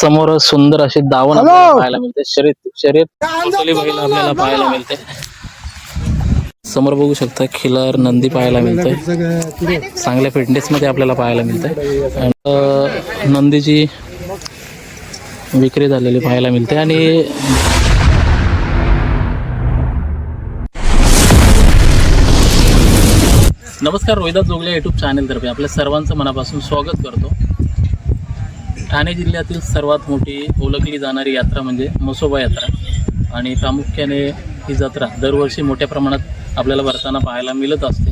समोर सुंदर अशी दावण. आपल्याला पाहायला मिळते. शर्यत शर्यत टोटली बैल आपल्याला पाहायला मिळते. समोर बघू शकता खिलार नंदी पाहायला मिळते चांगल्या फिटनेस मध्ये आपल्याला पाहायला मिळते नंदीची विक्री झालेली पाहायला मिळते. आणि नमस्कार रोहिदास जोगले युट्यूब चॅनलतर्फे आपल्या सर्वांचं मनापासून स्वागत करतो. ठाणे जिल्ह्यातील सर्वात मोठी ओळखली जाणारी यात्रा म्हणजे मसोबा यात्रा. आणि प्रामुख्याने ही जत्रा दरवर्षी मोठ्या प्रमाणात आपल्याला भरताना पाहायला मिळत असते.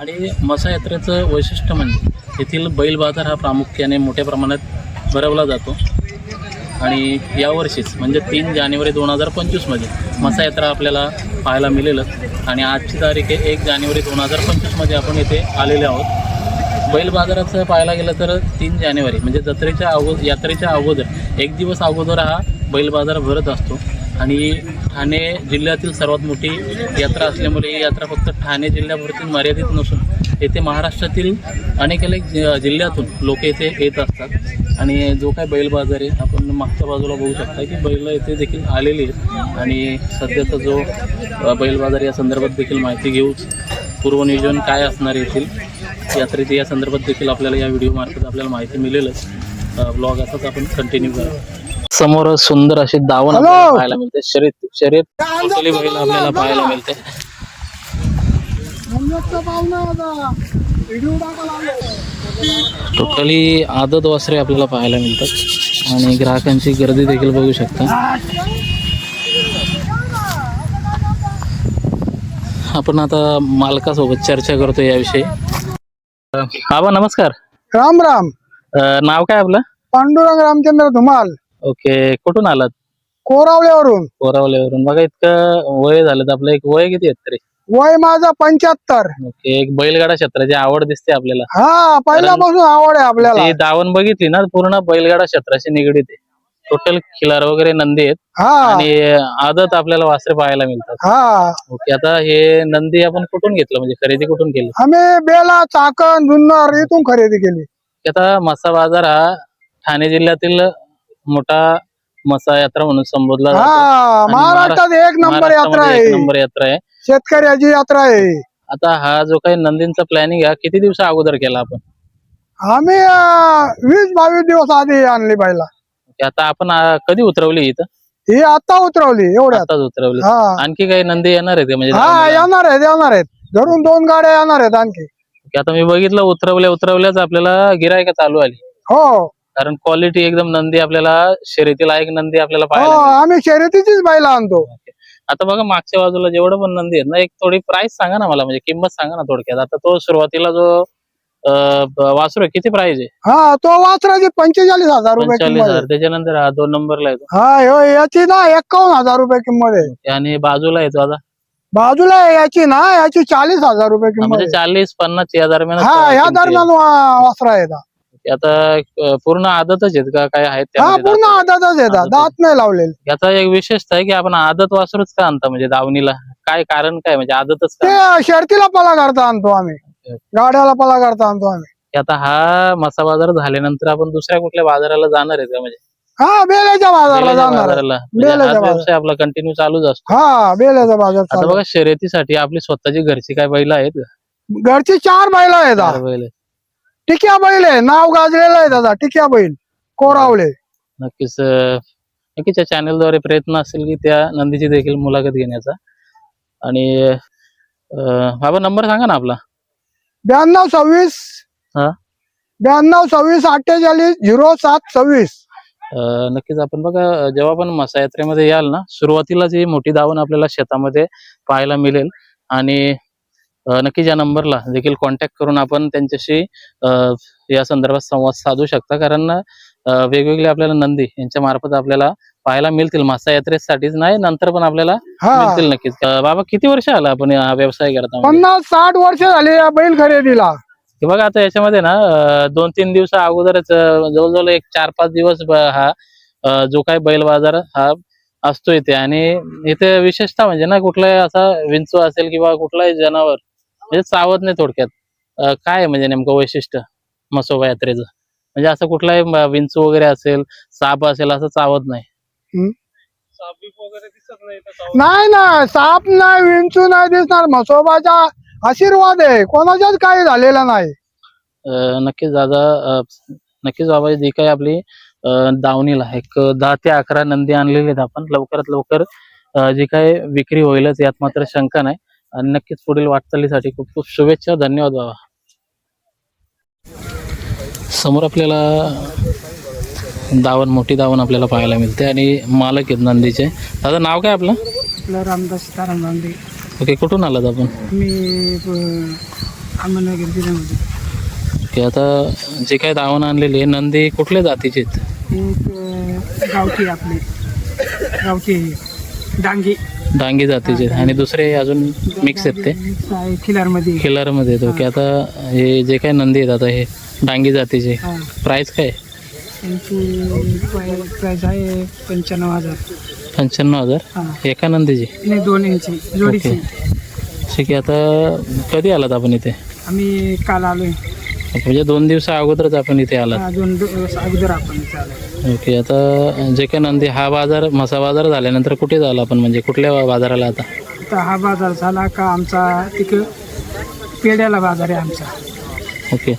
आणि मसा यात्रेचं वैशिष्ट्य म्हणजे येथील बैल बाजार हा प्रामुख्याने मोठ्या प्रमाणात भरवला जातो. आणि यावर्षीच म्हणजे तीन जानेवारी दोन हजार पंचवीसमध्ये मसा यात्रा आपल्याला पाहायला मिळेलच. आणि आजची तारीख आहे एक जानेवारी दोन हजार पंचवीसमध्ये आपण येथे आलेले आहोत. बैल बाजाराचं पाहायला गेलं तर तीन जानेवारी म्हणजे जत्रेच्या अगोदर यात्रेच्या अगोदर एक दिवस अगोदर हा बैल बाजार भरत असतो. आणि ठाणे जिल्ह्यातील सर्वात मोठी यात्रा असल्यामुळे ही यात्रा फक्त ठाणे जिल्ह्यापुरती मर्यादित नसून येथे महाराष्ट्रातील अनेक अनेक जि- जिल्ह्यातून लोक येथे येत असतात. आणि जो काय बैल बाजार आहे आपण मागच्या बाजूला बघू शकता की बैल येथे देखील आलेली आहेत. आणि सध्याचा जो बैल बाजार या संदर्भात देखील माहिती घेऊच. पूर्वनियोजन काय असणार येथील? यात्रेचे या संदर्भात देखील आपल्याला या व्हिडिओमार्फत आपल्याला माहिती मिळेलच. ब्लॉग असाच आपण कंटिन्यू करू समोर सुंदर अशी दावण. आपल्याला पाहायला मिळते. शर्यत शर्यत टोटली बैल आपल्याला पाहायला मिळते? टोटली आदत वासरे आपल्याला पाहायला मिळतात. आणि ग्राहकांची गर्दी देखील बघू शकता. आपण आता मालकासोबत चर्चा करतो याविषयी. आबा नमस्कार. राम राम. अ, नाव काय आपलं? पांडुरंग रामचंद्र धुमाल. ओके कुठून आलात? कोरावल्यावरून. कोरावल्यावरून. बघा इतकं वय झालं आपलं एक वय किती आहेत तरी? वय माझा पंच्याहत्तर. ओके एक बैलगाडा क्षेत्राची आवड दिसते आपल्याला. हा पहिल्यापासून आवड आहे आपल्याला. ती दावण बघितली ना पूर्ण बैलगाडा क्षेत्राशी निगडीत आहे. टोटल खिलार वगैरे नंदी आहेत. हा. आणि आदत आपल्याला वासरे पाहायला मिळतात. हा. ओके आता हे नंदी आपण कुठून घेतलं? म्हणजे खरेदी कुठून केली? आम्ही बेला चाकण जुन्नर इथून खरेदी केली. आता मसा बाजार हा ठाणे जिल्ह्यातील मोठा मसा यात्रा म्हणून संबोधला जातो. हा महाराष्ट्रात एक नंबर यात्रा महाराष्ट्रामध्ये एक आहे. नंबर यात्रा आहे. शेतकऱ्याची यात्रा आहे. आता हा जो काही नंदींचा प्लॅनिंग आहे किती दिवसा अगोदर केला आपण? आम्ही अं, वीस बावीस दिवस आधी आणली बाईला. आता आपण आ, कधी उतरवली इथं? ही आता उतरवली एवढ्यात. आताच उतरवली. हा. आणखी काही नंदी येणार आहे म्हणजे हा? येणार आहेत येणार आहेत. घरून दोन गाड्या येणार आहेत आणखी. की आता मी बघितलं उतरवल्या उतरवल्याच आपल्याला गिरायका चालू आली. हो. कारण क्वालिटी एकदम नंदी आपल्याला शर्यतीला एक नंदी आपल्याला हो पाहायला मिळते. आम्ही शर्यतीचीच बाईला आणतो. आता बघा मागच्या बाजूला जेवढं पण नंदी आहेत ना एक थोडी प्राइस सांगा ना मला म्हणजे किंमत सांगा ना थोडक्यात. आता तो सुरुवातीला जो वासरू किती प्राइस आहे? हा तो वासराची पंचेचाळीस हजार रुपये पंचेचाळीस किंमत हजार. आहे. त्याच्यानंतर हा दोन नंबरला येतो. हा ह्यो याची ना एकावन्न हजार रुपये किंमत आहे. आणि बाजूला येतो आता? बाजूला आहे याची ना याची चाळीस हजार रुपये हा, किंमत म्हणजे आहे. चाळीस पन्नास या दरम्यान हा ह्या दरम्यान वा- वासरा आहेत आता अं, पूर्ण आदतच आहेत का? काय आहेत हा त्यामध्ये पूर्ण दात? आदातच येतात आदत दात नाही लावलेले. याचा एक विशेषता आहे की आपण आदत वासरूच का आणता? म्हणजे दावणीला. काय कारण काय? म्हणजे आदतच का ते शर्तीला पला करता आणतो आम्ही. गाड्याला पला करता आणतो आम्ही की आता हा मसा बाजार झाल्यानंतर आपण दुसऱ्या कुठल्या बाजाराला जाणार आहे का म्हणजे? हा बेल्याच्या बाजारला बेलेच्या जाणार आहे. बाजाराला. म्हणजे बेलेच्या हाच बाजार. व्यवसाय आपला कंटिन्यू चालूच असतो. हा बेल्याचा बाजार आता चालू. बघा शर्यतीसाठी आपली स्वतःची घरची काय बैल आहेत? का घरची चार बैल आहेत. चार बैल आहेत. टिक्या बैल आहे. नाव गाजलेलं आहे दादा टिक्या बैल. कोरावले. नक्कीच अं, नक्कीच या चॅनलद्वारे प्रयत्न असेल की त्या नंदीची देखील मुलाखत घेण्याचा. आणि अं, बाबा नंबर सांगा ना आपला. ब्याण्णव सव्वीस. हा. ब्याण्णव सव्वीस अठ्ठेचाळीस झिरो सात सव्वीस. अं, नक्कीच आपण बघा जेव्हा आपण मसा यात्रेमध्ये याल ना सुरुवातीलाच ही मोठी दावण आपल्याला शेतामध्ये पाहायला मिळेल. आणि अं, नक्कीच या नंबरला देखील कॉन्टॅक्ट करून आपण त्यांच्याशी अं, या संदर्भात संवाद साधू शकता. कारण वेगवेगळे आपल्याला नंदी यांच्या मार्फत आपल्याला पाहायला मिळतील. मासा यात्रेसाठीच नाही नंतर पण आपल्याला मिळतील नक्कीच. अं, बाबा किती वर्ष आला आपण हा व्यवसाय करता? पन्नास साठ वर्ष झाली या बैल खरेदीला. हे बघा आता याच्यामध्ये ना दोन तीन दिवसा अगोदरच अं, जवळजवळ एक चार पाच दिवस ब- हा अं, जो काही बैल बाजार हा असतो इथे. आणि इथे विशेषतः म्हणजे ना कुठलाही असा विंचू असेल किंवा कुठलाही जनावर म्हणजे चावत नाही थोडक्यात. अं, काय आहे म्हणजे नेमकं वैशिष्ट्य मसोबा यात्रेचं? म्हणजे असं कुठलाही विंचू वगैरे असेल साप असेल असं चावत नाही. नाही ना साप नाही विंचू नाही दिसणार. म्हसोबाचा आशीर्वाद आहे. कोणाच्याच काही झालेला नाही. नक्कीच दादा नक्कीच बाबा जी काही आपली दावणीला एक दहा ते अकरा नंदी आणलेले आहेत आपण. लवकरात लवकर जी काही विक्री होईलच यात मात्र शंका नाही. आणि नक्कीच पुढील वाटचालीसाठी खूप खूप शुभेच्छा. धन्यवाद बाबा. समोर आपल्याला दावण मोठी दावण आपल्याला पाहायला मिळते आणि मालक आहेत नंदीचे. दादा नाव काय आपलं? आपलं रामदास सीताराम गांधी. ओके कुठून आलात आपण? मी अहमदनगर जिल्ह्यामध्ये. ओके आता जे काही दावण आणलेली आहे नंदी कुठल्या जातीचे आहेत? एक गावठी आपली. गावठी डांगी. डांगी जातीचे आहेत. आणि दुसरे अजून मिक्स आहेत ते? आहे. खिलारमध्ये. खिल्लारमध्ये आहेत. ओके आता हे जे काही नंदी आहेत आता हे डांगी जातीचे. हा. काय? प्राईस आहे पंच्याण्णव हजार. पंच्याण्णव हजार? हा. एका नंदीची? नाही दोन इंची. जोडीची. ओके. ठीक आहे आता कधी आलात आपण इथे? आम्ही काल आलोय. म्हणजे दोन दिवसा अगोदरच आपण इथे आलात. दोन दिवस अगोदर आपण इथे आलोय. ओके आता जे काही नंदी हा बाजार मसा बाजार झाल्यानंतर कुठे झाला आपण? म्हणजे कुठल्या बाजाराला आता? आता हा बाजार झाला का आमचा तिकडं पेड्याला बाजार आहे आमचा. ओके.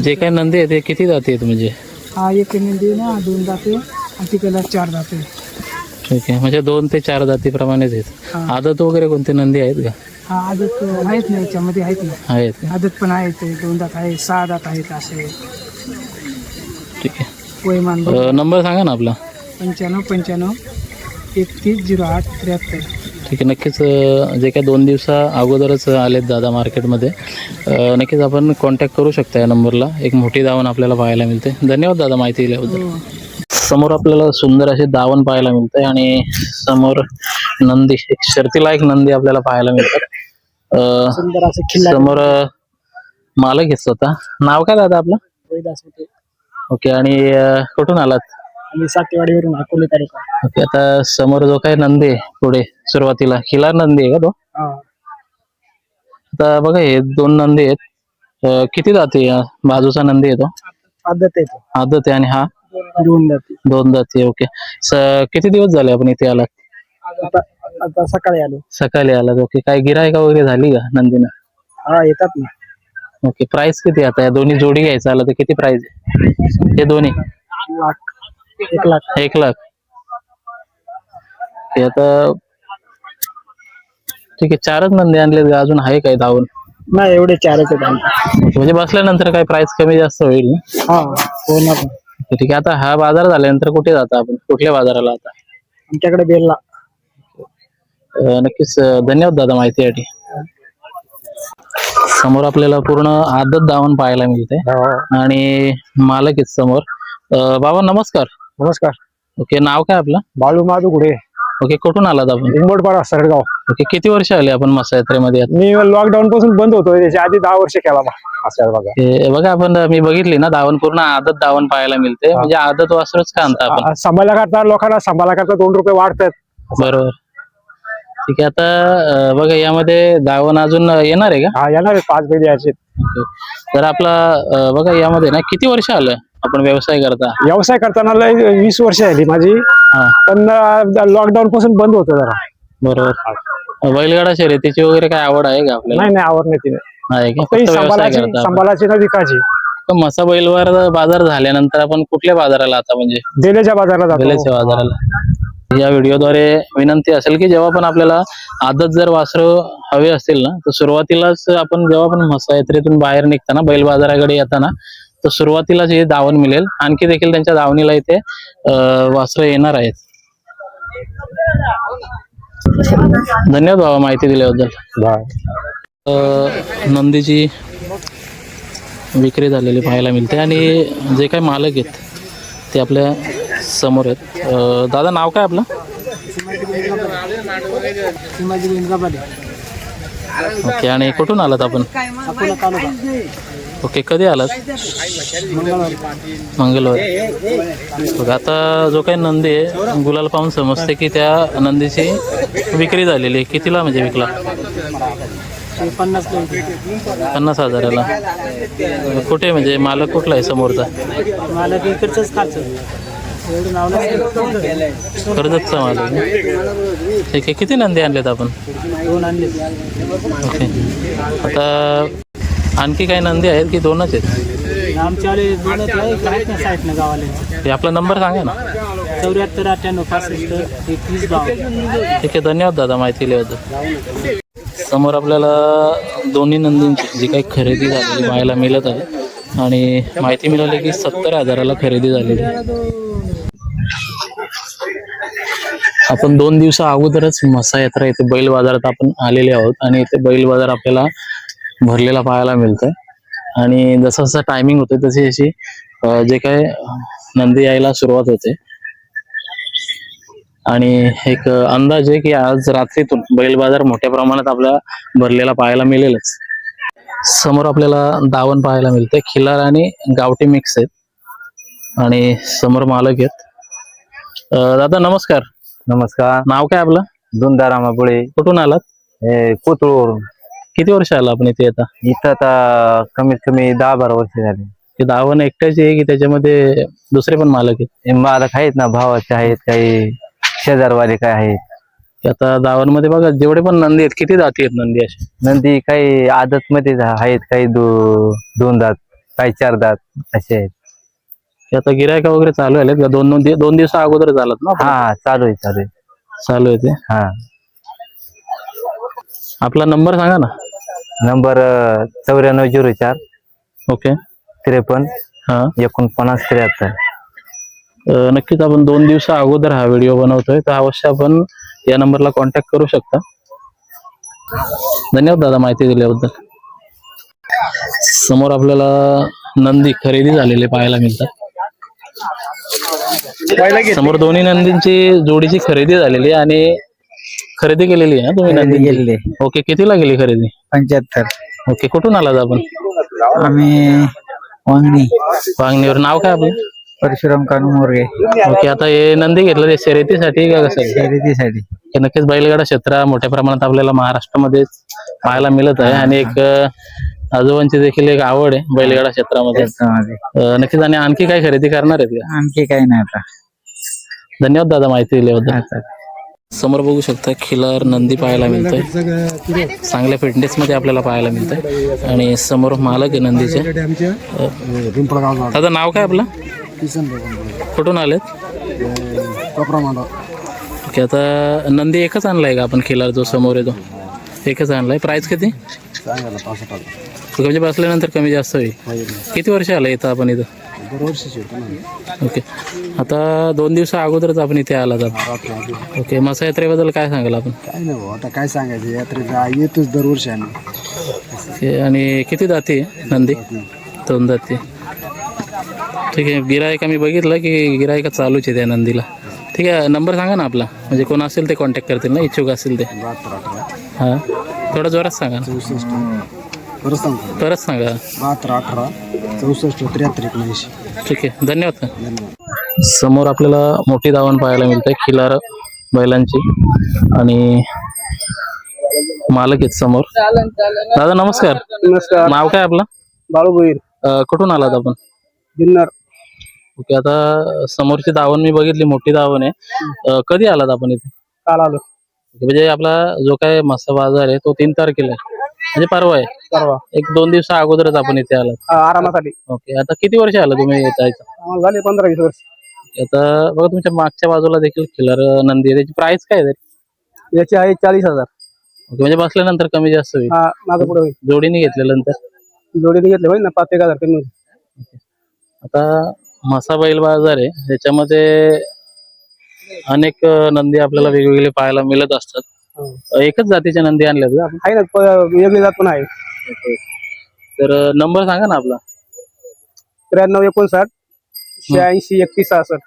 जे काही नंदी आहेत ते किती जाती आहेत म्हणजे? हा एक नंदी ना दोन जाते आणि तिकडला चार जाते ठीक आहे म्हणजे दोन ते चार जातीप्रमाणेच आहेत. आदत वगैरे कोणते नंदी आहेत का? हा आदत आहेत ना याच्यामध्ये आहेत ना. आहेत? आदत पण आहेत ते दोन दात आहेत सहा दात आहेत असे. ठीक आहे. वयमान नंबर सांगा ना आपला. पंच्याण्णव पंच्याण्णव एकतीस झिरो आठ त्र्याहत्तर. ठीक आहे. नक्कीच जे काही दोन दिवसा अगोदरच आलेत दादा मार्केटमध्ये नक्कीच आपण कॉन्टॅक्ट करू शकता या नंबरला. एक मोठी दावण आपल्याला पाहायला मिळते. धन्यवाद दादा माहिती दिल्याबद्दल. हो. समोर आपल्याला सुंदर असे दावण पाहायला मिळते आणि समोर नंदी एक शर्तीला एक नंदी आपल्याला पाहायला मिळतात. खिल्लार समोर मालक आहे स्वतः नाव काय दादा आपलं? होते. ओके आणि कुठून आलात? आणि सातेवाडीवरून अकोले तालुका. ओके आता समोर जो काही नंदी आहे पुढे सुरुवातीला खिलार नंदी आहे का तो? हा. आता बघा हे दोन नंदी आहेत. अ, किती जाते या बाजूचा नंदी आहे तो? आदत आहे तो. आदत आहे आणि हा? दोन जाती दोन जाती ओके. स- किती दिवस झाले आपण इथे आलात आता आता सकाळी आलो. सकाळी आलात ओके. काय गिरायका वगैरे झाली का नंदीनं? हा येतात ना. ओके प्राइस किती आता? या दोन्ही जोडी घ्यायचं आलं तर किती प्राइस आहे? हे दोन्ही? लाख एक लाख. एक लाख. ते आता ठीक आहे चारच नंदी आणले अजून आहे काय धावून? नाही एवढे चारच आहेत आमचे. म्हणजे बसल्यानंतर काय प्राइस कमी जास्त होईल ना? हा हो ना. पण. ठीक आहे आता हा बाजार झाल्यानंतर कुठे जाता आपण? कुठल्या बाजाराला आता? आमच्याकडे बेलला. अं, नक्कीच अं, धन्यवाद दादा माहितीसाठी. समोर आपल्याला पूर्ण आदत दावण पाहायला मिळते. आणि मालक आहेत समोर. अं, बाबा नमस्कार. नमस्कार. ओके नाव काय आपलं? बाळू माधू गुढे ओके कुठून आलात आपण? उंबडपाडा सरडगाव. ओके किती वर्ष आले आपण मसा यात्रेमध्ये? मी लॉकडाऊन पासून बंद होतो त्याच्या आधी दहा वर्ष केला बघा. हे बघा आपण मी बघितली ना दावण पूर्ण आदत दावण पाहायला मिळते. म्हणजे आदत वासरच का आणता आपण? सांभाळा करता लोकांना सांभाळा करता दोन रुपये वाढतात. बरोबर. ठीक आहे आता बघा यामध्ये दावण अजून येणार आहे का? हा येणार आहे पाच यायचे. ओके. तर आपला बघा यामध्ये ना किती वर्ष आलं? आपण व्यवसाय करता? व्यवसाय करताना लय वीस वर्ष आली माझी. हा. पण लॉकडाऊन पासून बंद होतं जरा. बरोबर. बैलगाडा शर्यतीची वगैरे काय आवड आहे का आपल्याला? नाही नाही आवड नाही तिने आहे का? काही फक्त व्यवसाय सांभाळायची करता आपण. सांभाळायची ना विकायची तर मसा बैलवर बाजार झाल्यानंतर आपण कुठल्या बाजाराला आता म्हणजे? बेलेच्या बाजारला जातो. बेलेच्या बाजाराला. या व्हिडिओद्वारे विनंती असेल की जेव्हा पण आपल्याला आदत जर वासरं हवे असतील ना तर सुरुवातीलाच आपण जेव्हा पण म्हसा यात्रेतून बाहेर निघताना बैल बाजाराकडे येताना तर सुरुवातीलाच हे दावण मिळेल आणखी देखील त्यांच्या दावणीला इथे वासरं येणार आहेत. धन्यवाद बाबा माहिती दिल्याबद्दल. नंदीची विक्री झालेली पाहायला मिळते आणि जे काही मालक आहेत ते आपल्यासमोर आहेत. दादा नाव काय आपलं? ओके आणि कुठून आलात आपण? ओके कधी आलात मंगळवारी. बघा आता जो काही नंदी आहे गुलाल पाहून समजते की त्या नंदीची विक्री झालेली आहे. कितीला म्हणजे विकला? पन्नास हजाराला. कुठे म्हणजे? मालक कुठला आहे समोरचा? मला इकडचंच कर्जतचा मालक? ठीक आहे किती नंदी आणलेत आपण? दोन आणले ओके. आता आणखी काही नंदी आहेत की दोनच आहेत? आमच्यावाले दोनच आहे आहेत ना गावाले ते आपला नंबर सांगा ना. चौऱ्याहत्तर अठ्ठ्याण्णव पासष्ट एकवीस ठीक आहे धन्यवाद दादा माहिती दिल्याबद्दल समोर आपल्याला दोन्ही नंदींची जी काही खरेदी झालेली पाहायला मिळत आहे आणि माहिती मिळाली की सत्तर हजाराला खरेदी झालेली आपण दोन दिवसा अगोदरच मसा यात्रा इथे बैल बाजारात आपण आलेले आहोत आणि इथे बैल बाजार आपल्याला भरलेला पाहायला मिळतोय. आणि जसं जसं टायमिंग होतं तशी अशी जे काय नंदी यायला सुरुवात होते. आणि एक अंदाज आहे की आज रात्रीतून बैल बाजार मोठ्या प्रमाणात आपल्याला भरलेला पाहायला मिळेलच. समोर आपल्याला दावण पाहायला मिळते खिलार आणि गावठी मिक्स आहेत. आणि समोर मालक आहेत. दादा नमस्कार. नमस्कार. नाव काय आपलं? धुंदारामापुळे कुठून आलात? हे कोथरूडवरून किती वर्ष आला आपण इथे आता? इथं आता कमीत कमी दहा बारा वर्ष झाले. हे दावण एकट्याचे आहे की त्याच्यामध्ये दुसरे पण मालक आहेत? हे मालक आहेत ना भावाचे आहेत काही शेजारवाले काय आहेत. की आता दावणमध्ये बघा जेवढे पण नंदी आहेत किती जाती आहेत नंदी असे नंदी काही आदत मध्ये आहेत काही दो दोन दात काही चार दात असे आहेत. की आता गिरायका वगैरे चालू आहेत का? दोन दोन दि- दोन दिवसा अगोदर झालात ना हा चालू आहे चालू आहे. चालू आहे ते? हा. आपला नंबर सांगा ना. नंबर चौऱ्याण्णव झिरो चार. ओके. त्रेपन्न. हा. एकोणपन्नास त्र्याहत्तर. अं, नक्कीच आपण दोन दिवसा अगोदर हा व्हिडिओ बनवतोय तर अवश्य आपण या नंबरला कॉन्टॅक्ट करू शकता. धन्यवाद दादा माहिती दिल्याबद्दल. समोर आपल्याला नंदी खरेदी झालेले पाहायला मिळतात. समोर दोन्ही नंदींची जोडीची खरेदी झालेली आहे आणि खरेदी केलेली आहे ना तुम्ही नंदी गेलेले ओके कितीला गेली खरेदी? पंच्याहत्तर. ओके कुठून आलात आपण? आम्ही वांगणी. वांगणीवर. नाव काय आपलं? परशुराम कानू मोरगे. ओके आता हे नंदी घेतलं ते शर्यतीसाठी का कसं? खरेदीसाठी हे नक्कीच बैलगाडा क्षेत्र मोठ्या प्रमाणात आपल्याला महाराष्ट्रामध्ये पाहायला मिळत आहे. आणि एक अं, आजोबांची देखील एक आवड आहे बैलगाडा क्षेत्रामध्ये. अं, नक्कीच आणि आणखी काय खरेदी करणार आहेत का? आणखी काही नाही आता. धन्यवाद दादा माहिती दिल्याबद्दल. समोर बघू शकता खिलार नंदी पाहायला मिळतोय. चांगल्या फिटनेस मध्ये आपल्याला पाहायला मिळतंय. आणि समोर मालक आहे नंदीचे. दादा नाव काय आपलं? कुठून आलेत? ओके आता नंदी एकच आणलाय का आपण खिलार जो समोर आहे तो? एकच आणलाय. प्राइस किती? म्हणजे बसल्यानंतर कमी जास्त होईल. किती वर्ष आलं इथं आपण इथं? ओके. आता दोन दिवसा अगोदरच आपण इथे आला जात. ओके. मसा यात्रेबद्दल काय सांगाल आपण? काय नाही भाऊ आता काय सांगायचं? यात्रेचा येतोच दरवर्षी आम्ही. ओके, आणि किती जाती नंदी? दोन जाती ठीक आहे. गिरायका मी बघितलं की गिरायका चालूच आहे त्या नंदीला. ठीक आहे. नंबर सांगा ना आपला. म्हणजे कोण असेल ते कॉन्टॅक्ट करतील ना? इच्छुक असेल ते. हां. थोडं जोरात सांगा परत सांगा. बहात्तर अठरा. चौसष्ट त्र्याहत्तर एकोणऐंशी. ठीक आहे. धन्यवाद समोर आपल्याला मोठी दावण पाहायला मिळते खिलार बैलांची. आणि मालक आहेत समोर. दादा नमस्कार. नमस्कार. नाव काय आपलं? बाळू भोईर. अं, कुठून आलात आपण? जुन्नर ओके आता समोरची दावण मी बघितली मोठी दावण आहे. अं, कधी आलात आपण इथे? काल आलो. म्हणजे आपला जो काय मसा बाजार आहे तो तीन तारखेला आहे. म्हणजे परवा आहे. परवा. एक दोन दिवसा अगोदरच आपण इथे आलात. आ- आरामासाठी. ओके आता किती वर्ष आलं तुम्ही येत आहे? आम्हाला झाले पंधरा वीस वर्ष. आता बघा तुमच्या मागच्या बाजूला देखील खिलार नंदी आहे त्याची प्राइस काय आहे? याचे आहे चाळीस हजार. ओके, म्हणजे बसल्यानंतर कमी जास्त होईल. हा माझं पुढे होईल. जोडीने घेतल्यानंतर जोडीने घेतले होईल ना पाच एक हजार कमी होईल. आता मसा बैल बाजार आहे. त्याच्यामध्ये अनेक अं, नंदी आपल्याला वेगवेगळे पाहायला मिळत असतात. एकच जातीच्या नंदी का आपण? आहे ना प- वेगळी जात पण आहे. तर नंबर सांगा ना आपला. त्र्याण्णव एकोणसाठ शहाऐंशी एकतीस सहासष्ट.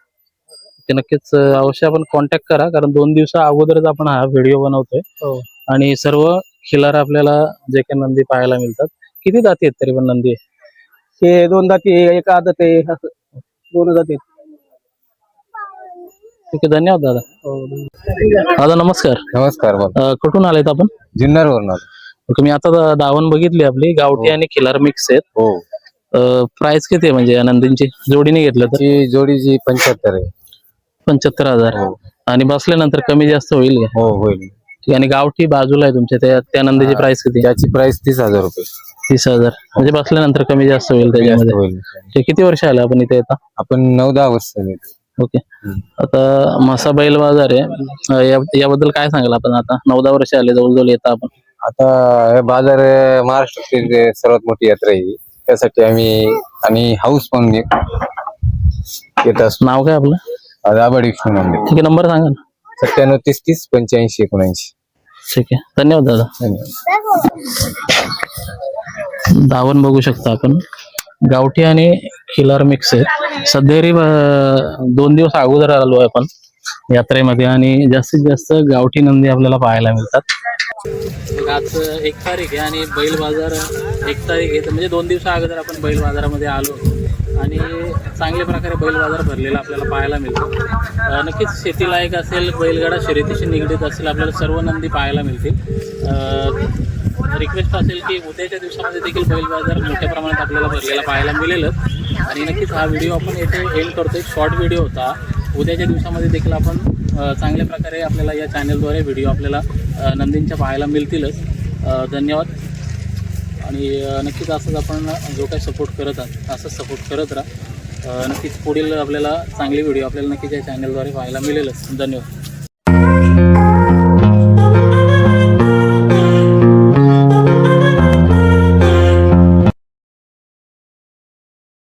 ते नक्कीच अं, अवश्य आपण कॉन्टॅक्ट करा कारण दोन दिवसा अगोदरच आपण हा व्हिडिओ बनवतोय. हो. आणि सर्व खिलार आपल्याला जे काही नंदी पाहायला मिळतात किती जाती आहेत तरी पण नंदी? हे दोन जाती आहे, एक आदत आहे असं. दोन जाती आहेत. ठीक आहे धन्यवाद दादा. दादा नमस्कार. नमस्कार अं, कुठून आलेत आपण? जुन्नर वरून ओके मी आता दा- दावण बघितली आपली गावठी आणि खिलार मिक्स आहेत. हो. प्राइस किती आहे म्हणजे या नंदींची जोडीने घेतलं तर? ती जोडीची पंच्याहत्तर आहे. पंच्याहत्तर हजार. हो. आणि बसल्यानंतर कमी जास्त होईल का? हो होईल. ठीक आहे. आणि गावठी बाजूला आहे तुमच्या त्या त्या नंदीची हा. प्राइस किती? आहे? त्याची प्राइस तीस हजार रुपये. तीस हजार. म्हणजे बसल्यानंतर कमी जास्त होईल त्याच्यामध्ये. होईल. ते किती वर्ष आले आपण इथे येता? आपण नऊ दहा वर्ष झाली. ओके. आता मासा बैल बाजार आहे. अं, या- याबद्दल काय सांगाल आपण आता? नऊ दहा वर्ष आले जवळजवळ येता आपण. आता हे बाजार अं, महाराष्ट्रातील जे सर्वात मोठी यात्रा आहे ही. त्यासाठी आम्ही आणि हाऊस पण एक येत असतो. नाव काय आपलं? दाबड विष्णू मंदिर. ठीक आहे नंबर सांगा ना. सत्त्याण्णव तीस तीस पंच्याऐंशी एकोणऐंशी. ठीक आहे. धन्यवाद दादा. धन्यवाद. दावण बघू शकता आपण. गावठी आणि खिलार मिक्स आहे. सध्यारी दोन दिवस अगोदर आलो आहे आपण यात्रेमध्ये आणि जास्तीत जास्त गावठी नंदी आपल्याला पाहायला मिळतात. आज एक तारीख आहे आणि बैल बाजार एक तारीख आहे. म्हणजे दोन दिवसा अगोदर आपण बैल बाजारामध्ये आलो आणि चांगल्या प्रकारे बैल बाजार भरलेला आपल्याला पाहायला मिळतो. नक्कीच शेतीलायक असेल बैलगाडा शर्यतीशी निगडीत असेल आपल्याला सर्व नंदी पाहायला मिळतील. रिक्वेस्ट असेल की उद्याच्या दिवसामध्ये देखील बैल बाजार मोठ्या प्रमाणात आपल्याला भरलेला पाहायला मिळेलच. आणि नक्कीच हा व्हिडिओ आपण येथे एंड करतो एक शॉर्ट व्हिडिओ होता. उद्याच्या दिवसामध्ये देखील आपण चांगल्या प्रकारे आपल्याला या चॅनलद्वारे व्हिडिओ आपल्याला नंदींच्या पाहायला मिळतीलच. धन्यवाद. आणि नक्कीच असंच आपण जो काही सपोर्ट करत आहात असंच सपोर्ट करत राहा. नक्कीच पुढील आपल्याला चांगली व्हिडिओ आपल्याला नक्कीच या चॅनलद्वारे पाहायला मिळेलच. धन्यवाद.